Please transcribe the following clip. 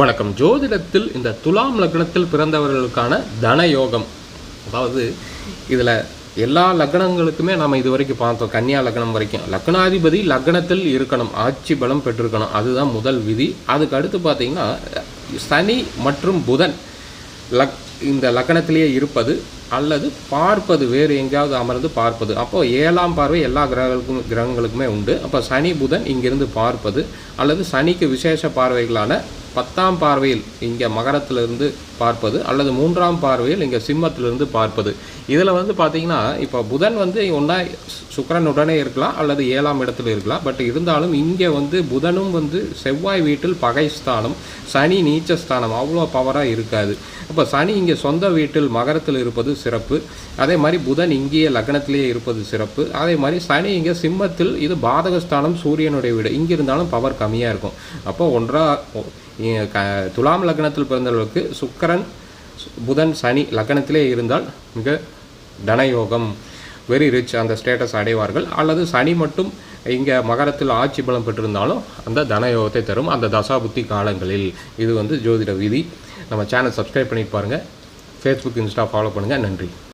வணக்கம். ஜோதிடத்தில் இந்த துலாம் லக்னத்தில் பிறந்தவர்களுக்கான தனயோகம். அதாவது இதில் எல்லா லக்னங்களுக்குமே நம்ம இது வரைக்கும் பார்த்தோம். கன்னியா லக்னம் வரைக்கும். லக்னாதிபதி லக்னத்தில் இருக்கணும். ஆட்சி பலம் பெற்றிருக்கணும். அதுதான் முதல் விதி. அதுக்கு அடுத்து பார்த்தீங்கன்னா சனி மற்றும் புதன் லக் இந்த லக்னத்திலேயே இருப்பது அல்லது பார்ப்பது. வேறு எங்கேயாவது அமர்ந்து பார்ப்பது. அப்போது ஏழாம் பார்வை எல்லா கிரகங்களுக்கும் கிரகங்களுக்குமே உண்டு. அப்போ சனி புதன் இங்கிருந்து பார்ப்பது அல்லது சனிக்கு விசேஷ பார்வைகளான பத்தாம் பார்வையில் இங்கே மகரத்திலிருந்து பார்ப்பது அல்லது மூன்றாம் பார்வையில் இங்கே சிம்மத்திலிருந்து பார்ப்பது. இதில் வந்து பார்த்தீங்கன்னா இப்போ புதன் வந்து ஒன்றா சுக்கரனுடனே இருக்கலாம் அல்லது ஏழாம் இடத்துல இருக்கலாம். பட் இருந்தாலும் இங்கே வந்து புதனும் வந்து செவ்வாய் வீட்டில் பகை ஸ்தானம் சனி நீச்ச ஸ்தானம் அவ்வளோ பவராக இருக்காது. அப்போ சனி இங்கே சொந்த வீட்டில் மகரத்தில் இருப்பது சிறப்பு. அதே மாதிரி புதன் இங்கேயே லக்னத்திலேயே இருப்பது சிறப்பு. அதே மாதிரி சனி இங்கே சிம்மத்தில் இது பாதகஸ்தானம் சூரியனுடைய வீடு. இங்கே இருந்தாலும் பவர் கம்மியாக இருக்கும். அப்போ ஒன்றா க துலாம் லக்னத்தில் பிறந்தவர்களுக்கு சுக்கரன் புதன் சனி லக்னத்திலே இருந்தால் மிக தனயோகம் வெரி ரிச் அந்த ஸ்டேட்டஸ் அடைவார்கள். அல்லது சனி மட்டும் இங்கே மகரத்தில் ஆட்சி பலம் பெற்றிருந்தாலும் அந்த தனயோகத்தை தரும் அந்த தசாபுத்தி காலங்களில். இது வந்து ஜோதிட விதி. நம்ம சேனல் சப்ஸ்கிரைப் பண்ணிட்டு பாருங்கள் ஃபேஸ்புக் இன்ஸ்டா ஃபாலோ பண்ணுங்கள் நன்றி.